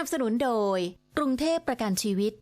นับสนุนโดย กรุงเทพประกันชีวิต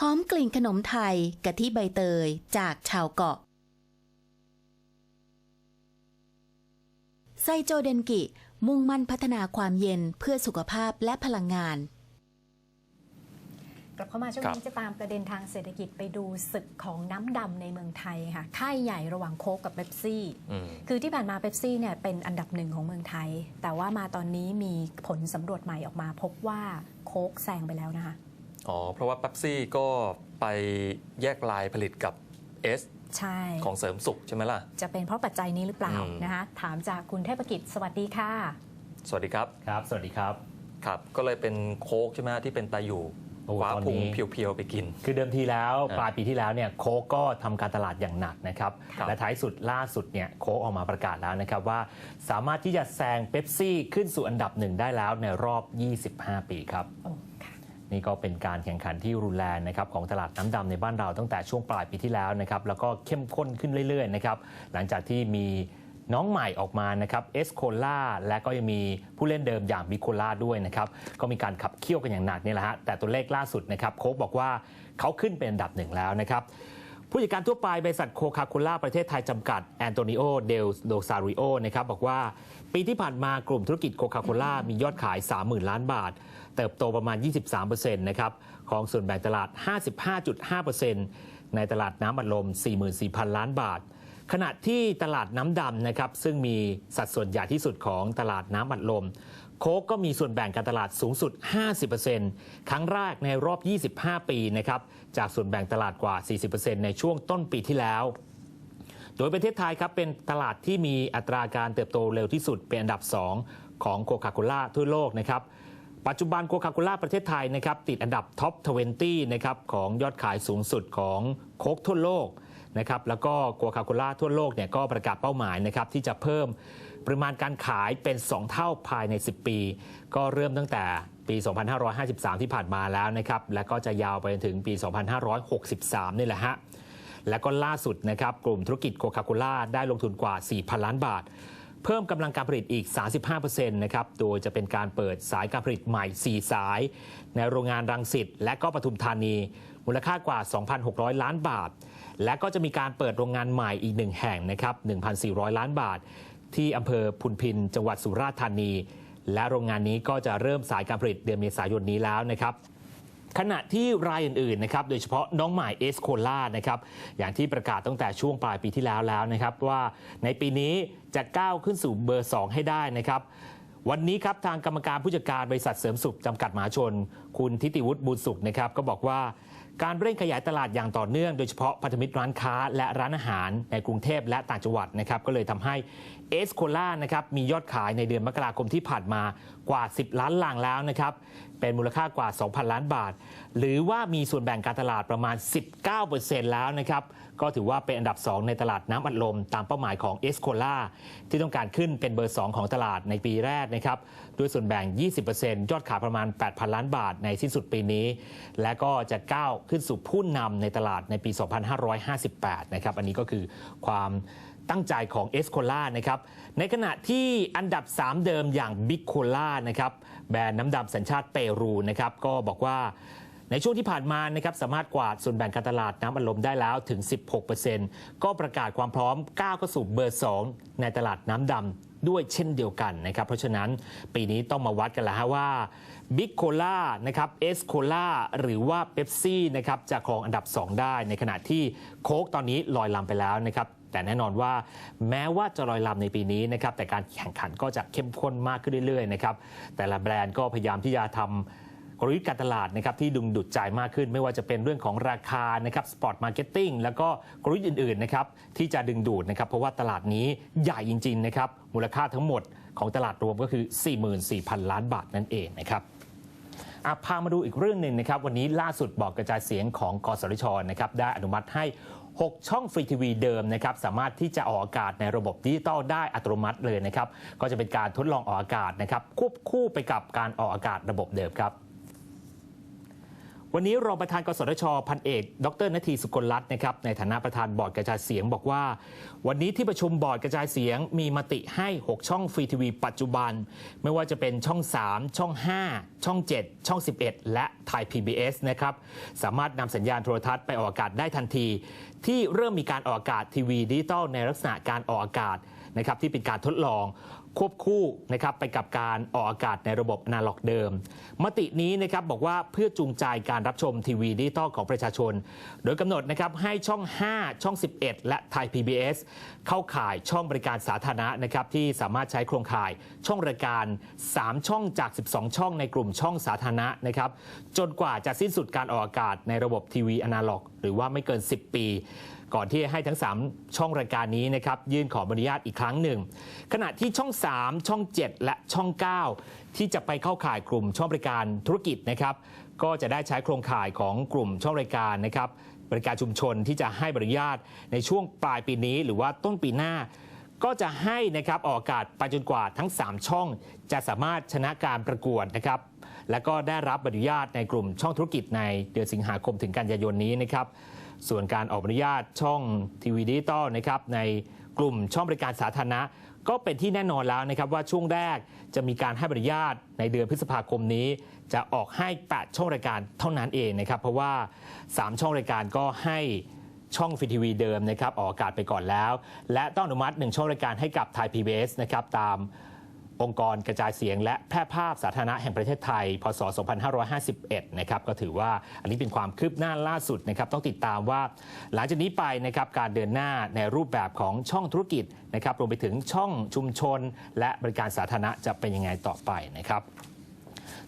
หอมกลิ่นขนมไทยกะทิใบเตยจากชาวเกาะ ไซโจเดนกิ มุ่งมั่นพัฒนาความเย็นเพื่อสุขภาพและพลังงาน กลับเข้ามาช่วงครับนี้จะตามประเด็นทางเศรษฐกิจไปดูศึกของน้ำดำในเมืองไทยค่ะค่ายใหญ่ระหว่างโค้กกับเบปซี่อืมคือที่ผ่านมาเบปซี่เนี่ยเป็นอันดับหนึ่งของเมืองไทย แต่ว่ามาตอนนี้มีผลสำรวจใหม่ออกมา พบว่าโค้กแซงไปแล้วนะคะอ๋อ เพราะว่า p ป๊บซี่ก็ไปแยกลายผลิตกับ S ใช่ของเสริมสุขใช่ไหมล่ะ จะเป็นเพราะปัจจัยนี้หรือเปล่าอืมนะคะถามจากคุณเทพกิจสวัสดีค่ะ สวัสดีครับครับ สวัสดีครับครับ ก็เลยเป็นโค้กใช่ไหมที่เป็นตาอยู่โอ้ คว้าตอนพุงนี้เพียวๆไปกิน คือเดิมทีแล้วอ่าปลายปีที่แล้วเนี่ยโค้กก็ทำการตลาดอย่างหนักนะครับครับ และท้ายสุดล่าสุดเนี่ยโค้กออกมาประกาศแล้วนะครับว่าสามารถที่จะแซงเบปซี่ขึ้นสู่อันดับหนึ่งได้แล้วในรอบ 25 ปีครับโอ้ค่ะนี่ก็เป็นการแข่งขันที่รุนแรงนะครับของตลาดน้ำดำในบ้านเราตั้งแต่ช่วงปลายปีที่แล้วนะครับแล้วก็เข้มข้นขึ้นเรื่อยๆนะครับหลังจากที่มี น้องใหม่ออกมานะครับเอสโคล่าและก็ยังมีผู้เล่นเดิมอย่างบิโคล่าด้วยนะครับก็มีการขับเคี่ยวกันอย่างหนักนี่แหละฮะแต่ตัวเลขล่าสุดนะครับโค้กบอกว่าเขาขึ้นเป็นอันดับหนึ่งแล้วนะครับผู้จัดการทั่วไปบริษัทโคคาโคล่าประเทศไทยจำกัดแอนโตนิโอเดลโดซาริโอนะครับบอกว่าปีที่ผ่านมากลุ่มธุรกิจโคคาโคล่ามียอดขาย 30,000 ล้านบาท เติบโตประมาณ 23%นะครับของส่วนแบ่งตลาด 55.5%ในตลาดน้ำอัดลม 44,000 ล้านบาท ขณะที่ตลาดน้ำดำนะครับซึ่งมีสัดส่วนใหญ่ที่สุดของตลาดน้ำอัดลม โค้กก็มีส่วนแบ่งการตลาดสูงสุด 50%ครั้งแรกในรอบ 25 ปีนะครับจากส่วนแบ่งตลาดกว่า 40%ในช่วงต้นปีที่แล้ว โดยประเทศไทยครับเป็นตลาดที่มีอัตราการเติบโตเร็วที่สุดเป็นอันดับ 2 ของโคคาโคล่าทั่วโลกนะครับปัจจุบันโคคาโคล่าประเทศไทยนะครับติดอันดับท็อป 20 นะครับของยอดขายสูงสุดของโค้กทั่วโลก นะครับแล้วก็โคคาโคล่าทั่วโลกเนี่ยก็ประกาศเป้าหมายนะครับที่จะเพิ่มปริมาณการขายเป็น 2 เท่าภายใน 10 ปี ก็เริ่มตั้งแต่ปี 2553 ที่ผ่านมาแล้วนะครับ และก็จะยาวไปจนถึงปี 2563 นี่แหละฮะ และก็ล่าสุดนะครับ กลุ่มธุรกิจโคคาโคล่าได้ลงทุนกว่า 4,000 ล้านบาท เพิ่มกำลังการผลิตอีก 35%นะครับ โดยจะเป็นการเปิดสายการผลิตใหม่ 4 สาย ในโรงงานรังสิตและก็ปทุมธานี มูลค่ากว่า 2,600 ล้านบาท และก็จะมีการเปิดโรงงานใหม่อีกหนึ่งแห่งนะครับ1,400 ล้านบาท ที่อำเภอพุนพิน จังหวัดสุราษฎร์ธานี และโรงงานนี้ก็จะเริ่มสายการผลิตเดือนเมษายนนี้แล้วนะครับขณะที่รายอื่นๆนะครับ โดยเฉพาะน้องใหม่เอสโคล่านะครับ อย่างที่ประกาศตั้งแต่ช่วงปลายปีที่แล้วแล้วนะครับ ว่าในปีนี้จะก้าวขึ้นสู่เบอร์ 2 ให้ได้นะครับ วันนี้ครับทางกรรมการผู้จัดการบริษัทเสริมสุขจำกัดมหาชน คุณทิติวุฒิบุญสุขนะครับ ก็บอกว่า การเร่งขยายตลาดอย่างต่อเนื่อง โดยเฉพาะพันธมิตรร้านค้าและร้านอาหารในกรุงเทพและต่างจังหวัดนะครับก็เลยทำให้เอสโคล่านะครับมียอดขายในเดือนมกราคมที่ผ่านมากว่า 10 ล้านลังแล้วนะครับ เป็นมูลค่ากว่า 2,000 ล้านบาท หรือว่ามีส่วนแบ่งการตลาดประมาณ 19%แล้วนะครับ ก็ถือว่าเป็นอันดับ 2 ในตลาดน้ำอัดลม ตามเป้าหมายของเอสโคล่าที่ต้องการขึ้นเป็นเบอร์ 2 ของตลาดในปีแรกนะครับด้วยส่วนแบ่ง 20%ยอดขายประมาณ 8,000 ล้านบาทในสิ้นสุดปีนี้ และก็จะก้าวขึ้นสู่ผู้นำในตลาดในปี 2558 นะครับ อันนี้ก็คือความ ตั้งใจของเอสโคล่านะครับ ในขณะที่อันดับ 3 เดิมอย่างบิ๊กโคล่านะครับแบรนด์น้ำดำสัญชาติเปรูนะครับก็บอกว่าในช่วงที่ผ่านมานะครับสามารถกวาดส่วนแบ่งการตลาดน้ำอัดลมได้แล้วถึง 16%ก็ประกาศความพร้อมก้าวเข้าสู่เบอร์ 2 ในตลาดน้ำดำด้วยเช่นเดียวกันนะครับ เพราะฉะนั้นปีนี้ต้องมาวัดกันแล้วฮะว่าบิ๊กโคล่านะครับเอสโคล่าหรือว่าเบปซี่นะครับจะครองอันดับ 2 ได้ในขณะที่โค้กตอนนี้ลอยลำไปแล้วนะครับ แต่แน่นอนว่าแม้ว่าจะลอยลำในปีนี้นะครับแต่การแข่งขันก็จะเข้มข้นมากขึ้นเรื่อยๆนะครับแต่ละแบรนด์ก็พยายามที่จะทำกลยุทธ์การตลาดนะครับที่ดึงดูดใจมากขึ้น ไม่ว่าจะเป็นเรื่องของราคานะครับสปอร์ตมาร์เก็ตติ้งแล้วก็กลยุทธ์อื่นๆนะครับที่จะดึงดูดนะครับเพราะว่าตลาดนี้ใหญ่จริงๆนะครับมูลค่าทั้งหมดของตลาดรวมก็คือ 44,000 ล้านบาทนั่นเองนะครับอะพามาดูอีกเรื่องหนึ่งนะครับ วันนี้ล่าสุดบอกกระจายเสียงของกสทชนะครับได้อนุมัติให้ 6 ช่องฟรีทีวีเดิมนะครับสามารถที่จะออกอากาศในระบบดิจิตอลได้อัตโนมัติเลยนะครับก็จะเป็นการทดลองออกอากาศนะครับควบคู่ไปกับการออกอากาศระบบเดิมครับ วันนี้รองประธานกสทช พันเอก ดรนาทีสุกลรัตน์นะครับในฐานะประธานบอร์ดกระจายเสียงบอกว่า วันนี้ที่ประชุมบอร์ดกระจายเสียงมีมติให้ 6 ช่องฟรีทีวีปัจจุบัน ไม่ว่าจะเป็นช่อง 3 ช่อง 5 ช่อง 7 ช่อง 11 และไทย PBS นะครับสามารถนำสัญญาณโทรทัศน์ไปออกอากาศได้ทันที ที่เริ่มมีการออกอากาศทีวีดิจิตอลในลักษณะการออกอากาศ นะครับที่เป็นการทดลองควบคู่นะครับไปกับการออกอากาศในระบบอนาล็อกเดิม มตินี้นะครับบอกว่าเพื่อจูงใจการรับชมทีวีดิจิตอลของประชาชน โดยกำหนดนะครับให้ช่อง 5 ช่อง 11 และไทย PBS เข้าข่ายช่องบริการสาธารณะนะครับที่สามารถใช้โครงข่ายช่องรายการ 3 ช่องจาก 12 ช่องในกลุ่มช่องสาธารณะนะครับจนกว่าจะสิ้นสุดการออกอากาศในระบบทีวีอนาล็อก หรือว่าไม่เกิน 10 ปี ก่อนที่ให้ทั้ง 3 ช่องรายการนี้นะครับยื่นขออนุญาตอีกครั้งหนึ่ง ขณะที่ช่อง 3 ช่อง 7 และช่อง 9 ที่จะไปเข้าข่ายกลุ่มช่องบริการธุรกิจนะครับก็จะได้ใช้โครงข่ายของกลุ่มช่องรายการนะครับบริการชุมชนที่จะให้บริญาตในช่วงปลายปีนี้ หรือว่าต้นปีหน้า ก็จะให้นะครับออกอากาศไปจนกว่าทั้ง 3 ช่อง จะสามารถชนะการประกวดนะครับและก็ได้รับอนุญาตในกลุ่มช่องธุรกิจในเดือนสิงหาคมถึงกันยายนนี้นะครับ ส่วนการออกอนุญาตช่องทีวีดิจิตอลนะครับในกลุ่มช่องบริการสาธารณะ ก็เป็นที่แน่นอนแล้วนะครับว่าช่วงแรกจะมีการให้บริญาตในเดือนพฤษภาคมนี้ จะออกให้ 8 ช่องรายการเท่านั้นเองนะครับ เพราะว่า 3 ช่องรายการก็ให้ช่องฟีทีวีเดิมนะครับออกอากาศไปก่อนแล้ว และต้องอนุมัติ 1 ช่องรายการให้กับไทย PBS นะครับตาม องค์กรกระจายเสียงและแพร่ภาพสาธารณะแห่งประเทศไทย พศ 2551 นะครับ ก็ถือว่าอันนี้เป็นความคืบหน้าล่าสุดนะครับ ต้องติดตามว่า หลังจากนี้ไปนะครับ การเดินหน้าในรูปแบบของช่องธุรกิจนะครับ รวมไปถึงช่องชุมชน และบริการสาธารณะจะเป็นยังไงต่อไปนะครับ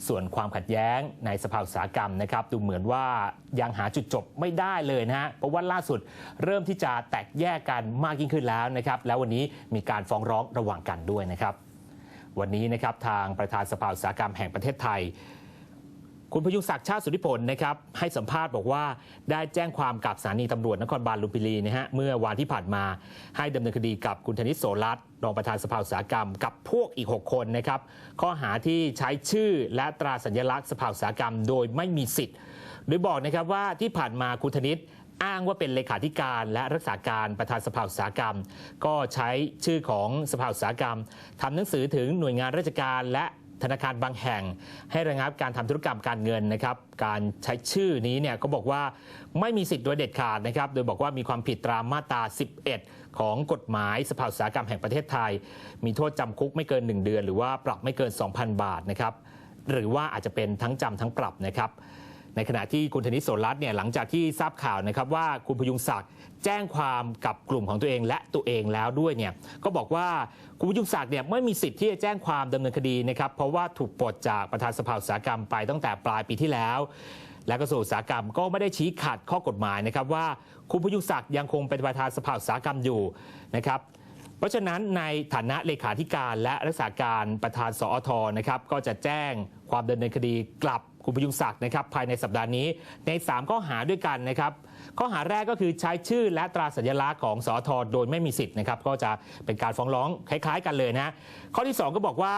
ส่วนความขัดแย้งในสภาอุตสาหกรรมนะครับ ดูเหมือนว่ายังหาจุดจบไม่ได้เลยนะฮะเพราะว่าล่าสุดเริ่มที่จะแตกแยกกันมากยิ่งขึ้นแล้วนะครับ แล้ววันนี้มีการฟ้องร้องระหว่างกันด้วยนะครับ วันนี้นะครับทางประธานสภาอุตสาหกรรมแห่งประเทศไทย คุณพยุงศักดิ์ชาติสุริพลนะครับให้สัมภาษณ์บอกว่าได้แจ้งความกับสถานีตำรวจนครบาลลุมพินีนะฮะเมื่อวานที่ผ่านมาให้ดำเนินคดีกับคุณธนิตโสรัตน์รองประธานสภาอุตสาหกรรมกับพวกอีก 6 คนนะครับข้อหาที่ใช้ชื่อและตราสัญลักษณ์สภาอุตสาหกรรม โดยไม่มีสิทธิ์โดยบอกนะครับว่าที่ผ่านมาคุณธนิต อ้างว่าเป็นเลขาธิการและรักษาการประธานสภาอุตสาหกรรม ก็ใช้ชื่อของสภาอุตสาหกรรมทำหนังสือถึงหน่วยงานราชการและธนาคารบางแห่ง ให้ระงับการทำธุรกรรมการเงินนะครับ การใช้ชื่อนี้เนี่ยก็บอกว่าไม่มีสิทธิ์โดยเด็ดขาดนะครับ โดยบอกว่ามีความผิดตามมาตรา 11 ของกฎหมายสภาอุตสาหกรรมแห่งประเทศไทย มีโทษจำคุกไม่เกิน 1 เดือน หรือว่าปรับไม่เกิน 2,000 บาทนะครับ หรือว่าอาจจะเป็นทั้งจำทั้งปรับนะครับ ในขณะที่คุณธนิตโสรัตน์เนี่ยหลังจากที่ทราบข่าวนะครับว่าคุณพยุงศักดิ์แจ้งความกับกลุ่มของตัวเองและตัวเองแล้วด้วยเนี่ยก็บอกว่าคุณพยุงศักดิ์เนี่ยไม่มีสิทธิ์ที่จะแจ้งความดำเนินคดีนะครับเพราะว่าถูกปลดจากประธานสภาอุตสาหกรรมไปตั้งแต่ปลายปีที่แล้ว และกระทรวงอุตสาหกรรมก็ไม่ได้ชี้ขัดข้อกฎหมายนะครับว่าคุณพยุงศักดิ์ยังคงเป็นประธานสภาอุตสาหกรรมอยู่นะครับเพราะฉะนั้นในฐานะเลขาธิการและรักษาการประธานสอทนะครับก็จะแจ้งความดำเนินคดีกลับ คุณพยุงศักดิ์นะครับภายในสัปดาห์นี้ใน 3 ข้อหาด้วยกันนะครับ ข้อหาแรกก็คือใช้ชื่อและตราสัญลักษณ์ของสอทโดยไม่มีสิทธิ์นะครับก็จะเป็นการฟ้องร้องคล้าย ๆ กันเลยนะข้อที่ 2 ก็บอกว่า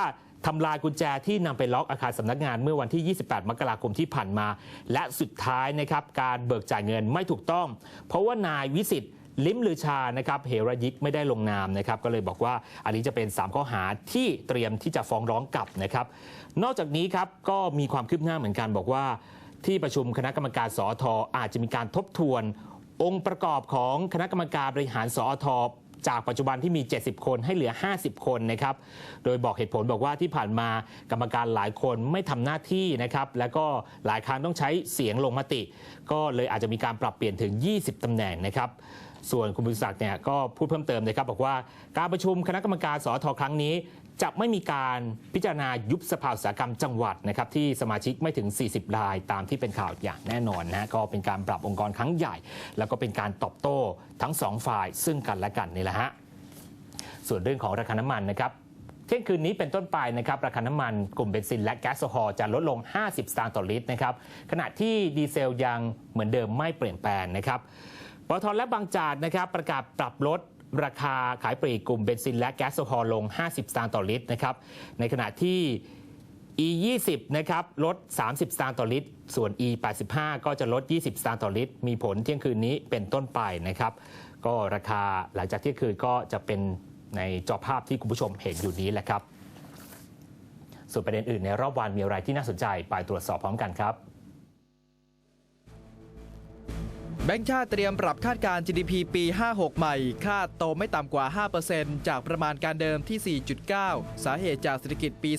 ทำลายกุญแจที่นำไปล็อกอาคารสำนักงานเมื่อวันที่ 28 มกราคมที่ผ่านมา และสุดท้ายนะครับการเบิกจ่ายเงินไม่ถูกต้อง เพราะว่านายวิสิทธิ์ ลิ้มลือชานะครับเฮรายิกไม่ได้ลงนามนะครับก็เลยบอกว่าอันนี้จะเป็น 3 ข้อหาที่เตรียมที่จะฟ้องร้องกลับนะครับ นอกจากนี้ครับก็มีความคืบหน้าเหมือนกันบอกว่า ที่ประชุมคณะกรรมการสอทอาจจะมีการทบทวน องค์ประกอบของคณะกรรมการบริหารสอทจากปัจจุบันที่มี 70 คนให้เหลือ 50 คนนะครับ โดยบอกเหตุผลบอกว่าที่ผ่านมากรรมการหลายคนไม่ทำหน้าที่นะครับ แล้วก็หลายครั้งต้องใช้เสียงลงมติ ก็เลยอาจจะมีการปรับเปลี่ยนถึง 20ตำแหน่งนะครับ ส่วนคุณบุญศักดิ์เนี่ยก็พูดเพิ่มเติมนะครับบอกว่าการประชุมคณะกรรมการสอทครั้งนี้ จะไม่มีการพิจารณายุบสภาอุตสาหกรรมจังหวัดนะครับที่สมาชิกไม่ถึง 40 ราย ตามที่เป็นข่าวอย่างแน่นอนนะก็เป็นการปรับองค์กรครั้งใหญ่ แล้วก็เป็นการตอบโต้ทั้งสองฝ่ายซึ่งกันและกันนี่แหละฮะส่วนเรื่องของราคาน้ำมันนะครับเที่ยงคืนนี้เป็นต้นไปนะครับราคาน้ำมันกลุ่มเบนซินและแก๊สโซฮอลจะลดลง 50 สตางค์ต่อลิตรนะครับขณะที่ดีเซลยังเหมือนเดิมไม่เปลี่ยนแปลงนะครับ ปตทและบางจากนะครับประกาศปรับลดราคาขายปลีกกลุ่มเบนซินและแก๊สโซฮอล์ลง 50 สตางค์ต่อลิตรนะครับ ในขณะที่ E 20 นะครับลด 30 สตางค์ต่อลิตร ส่วน E 85 ก็จะลด 20 สตางค์ต่อลิตร มีผลเที่ยงคืนนี้เป็นต้นไปนะครับ ก็ราคาหลังจากเที่ยงคืนก็จะเป็นในจอภาพที่คุณผู้ชมเห็นอยู่นี้แหละครับ ส่วนประเด็นอื่นในรอบวันมีอะไรที่น่าสนใจไปตรวจสอบพร้อมกันครับ แบงค์ชาติเตรียมปรับคาดการ GDP ปี 56 ใหม่ คาดโตไม่ต่ำกว่า 5%จากประมาณการเดิมที่ 4.9 สาเหตุจากเศรษฐกิจปี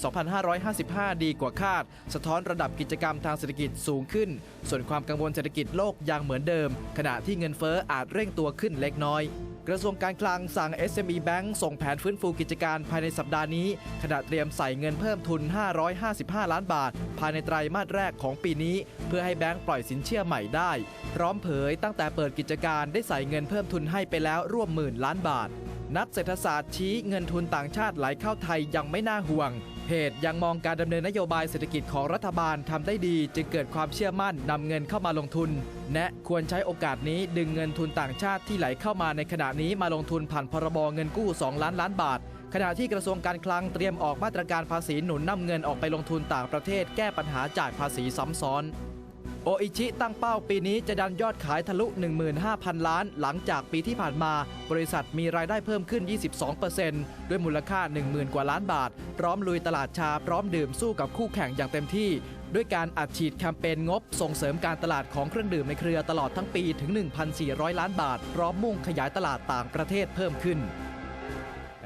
2555 ดีกว่าคาด สะท้อนระดับกิจกรรมทางเศรษฐกิจสูงขึ้น ส่วนความกังวลเศรษฐกิจโลกยังเหมือนเดิม ขณะที่เงินเฟ้ออาจเร่งตัวขึ้นเล็กน้อย กระทรวงการคลังสั่ง SME Bank ส่งแผนฟื้นฟูกิจการภายในสัปดาห์นี้ ขณะเตรียมใส่เงินเพิ่มทุน 555 ล้านบาท ภายในไตรมาสแรกของปีนี้ เพื่อให้แบงก์ปล่อยสินเชื่อใหม่ได้ พร้อมเผยตั้งแต่เปิดกิจการได้ใส่เงินเพิ่มทุนให้ไปแล้วร่วมหมื่นล้านบาท นักเศรษฐศาสตร์ชี้เงินทุนต่างชาติไหลเข้าไทยยังไม่น่าห่วง เพจยังมองการดำเนินนโยบายเศรษฐกิจของรัฐบาลทำได้ดี จึงเกิดความเชื่อมั่นนำเงินเข้ามาลงทุน และควรใช้โอกาสนี้ดึงเงินทุนต่างชาติที่ไหลเข้ามาในขณะนี้มาลงทุนผ่านพรบเงินกู้ 2 ล้านล้านบาท ขณะที่กระทรวงการคลังเตรียมออกมาตรการภาษีหนุนนำเงินออกไปลงทุนต่างประเทศ แก้ปัญหาจ่ายภาษีซ้ำซ้อน โออิชิตั้งเป้าปีนี้จะดันยอดขายทะลุ 15,000 ล้าน หลังจากปีที่ผ่านมา บริษัทมีรายได้เพิ่มขึ้น 22%ด้วยมูลค่า 10,000 กว่าล้านบาท พร้อมลุยตลาดชา พร้อมดื่มสู้กับคู่แข่งอย่างเต็มที่ ด้วยการอัดฉีดแคมเปญงบ ส่งเสริมการตลาดของเครื่องดื่มในเครือตลอดทั้งปีถึง 1,400 ล้านบาท พร้อมมุ่งขยายตลาดต่างประเทศเพิ่มขึ้น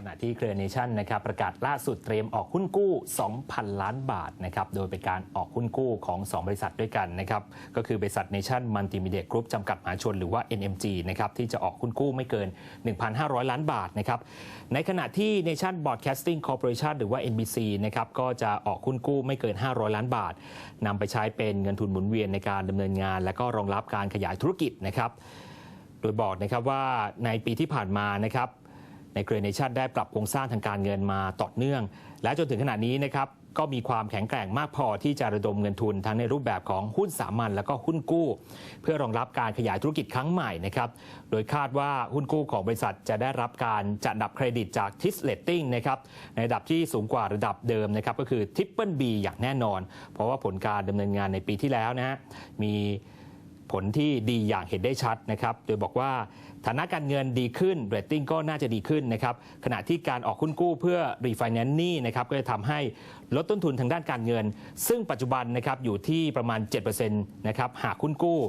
ณะที่เครือเนชั่นนะครับประกาศล่าสุดเตรียมออกหุ้นกู้ 2,000 ล้านบาทนะครับโดยเป็นการออกหุ้นกู้ของ 2 บริษัทด้วยกันนะครับก็คือบริษัทเนชั่นมัลติมีเดียกรุ๊ปจำกัดมหาชนหรือว่า NMG นะครับที่จะออกหุ้นกู้ไม่เกิน 1,500 ล้านบาทนะครับในขณะที่ Nation Broadcasting Corporation หรือว่า NBC นะครับก็จะออกหุ้นกู้ไม่เกิน 500 ล้านบาทนำไปใช้เป็นเงินทุนหมุนเวียนในการดำเนินงาน และก็รองรับการขยายธุรกิจนะครับโดยบอกนะครับว่าในปีที่ผ่านมานะครับ ในเครือเนชั่นได้ปรับโครงสร้างทางการเงินมาต่อเนื่อง และจนถึงขณะนี้นะครับก็มีความแข็งแกร่งมากพอที่จะระดมเงินทุนทั้งในรูปแบบของหุ้นสามัญแล้วก็หุ้นกู้ เพื่อรองรับการขยายธุรกิจครั้งใหม่นะครับ โดยคาดว่าหุ้นกู้ของบริษัทจะได้รับการจัดอันดับเครดิตจากทิสเลตติ้งนะครับในระดับที่สูงกว่าระดับเดิมนะครับก็คือทิปเปิลบีอย่างแน่นอน เพราะว่าผลการดำเนินงานในปีที่แล้วนะฮะมี ผลที่ดีอย่างเห็นได้ชัดนะครับโดยบอกว่าฐานะการเงินดีขึ้นเรตติ้งก็น่าจะดีขึ้นนะครับขณะที่การออกหุ้นกู้เพื่อรีไฟแนนซ์นี่นะครับก็จะทำให้ลดต้นทุนทางด้านการเงิน ซึ่งปัจจุบันนะครับอยู่ที่ประมาณ7%นะครับหากหุ้นกู้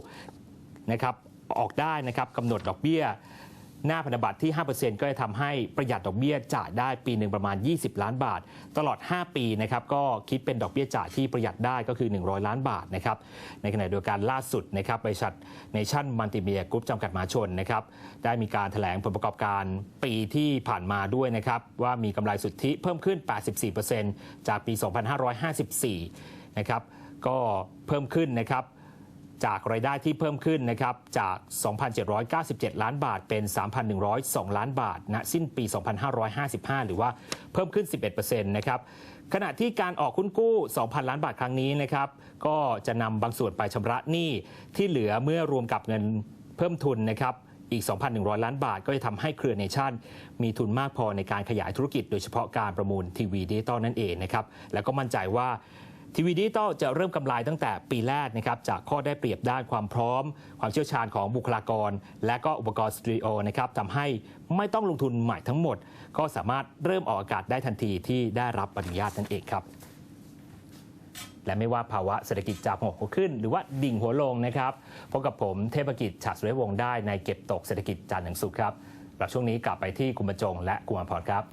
นะครับออกได้นะครับกำหนดดอกเบี้ย หน้าพันธบัตรที่ 5%ก็จะทำให้ประหยัดดอกเบี้ยจ่ายได้ปีหนึ่งประมาณ 20 ล้านบาท ตลอด 5 ปีนะครับก็คิดเป็นดอกเบี้ยจ่ายที่ประหยัดได้ก็คือ 100 ล้านบาทนะครับในขณะเดียวกันล่าสุดนะครับบริษัทเนชั่นมัลติเมียกรุ๊ปจำกัดมหาชนนะครับได้มีการแถลงผลประกอบการปีที่ผ่านมาด้วยนะครับว่ามีกำไรสุทธิเพิ่มขึ้น 84%จากปี 2554 นะครับก็เพิ่มขึ้นนะครับ จากรายได้ที่เพิ่มขึ้นนะครับจาก 2,797 ล้านบาทเป็น 3,102 ล้านบาทณสิ้นปี 2555 หรือว่าเพิ่มขึ้น 11%นะครับขณะที่การออกหุ้นกู้ 2,000 ล้านบาทครั้งนี้นะครับก็จะนำบางส่วนไปชำระหนี้ที่เหลือเมื่อรวมกับเงินเพิ่มทุนนะครับอีก 2,100 ล้านบาท ก็จะทำให้เครือเนชั่น มีทุนมากพอในการขยายธุรกิจ โดยเฉพาะการประมูลทีวีดิจิตอลนั่นเองนะครับ แล้วก็มั่นใจว่า ทีวีดิจิตอลจะเริ่มกำไรตั้งแต่ปีแรกนะครับจากข้อได้เปรียบด้านความพร้อม ความเชี่ยวชาญของบุคลากร และก็อุปกรณ์สตูดิโอนะครับทำให้ไม่ต้องลงทุนใหม่ทั้งหมด ก็สามารถเริ่มออกอากาศได้ทันทีที่ได้รับอนุญาตนั่นเองครับและไม่ว่าภาวะเศรษฐกิจจะหงหัวขึ้น หรือว่าดิ่งหัวลงนะครับพบกับผมเทพกิจฉาดสุริวงศ์ได้ในเก็บตกเศรษฐกิจจันทร์ถึงสุขครับหลังช่วงนี้กลับไปที่คุณประจงและคุณอภรครับ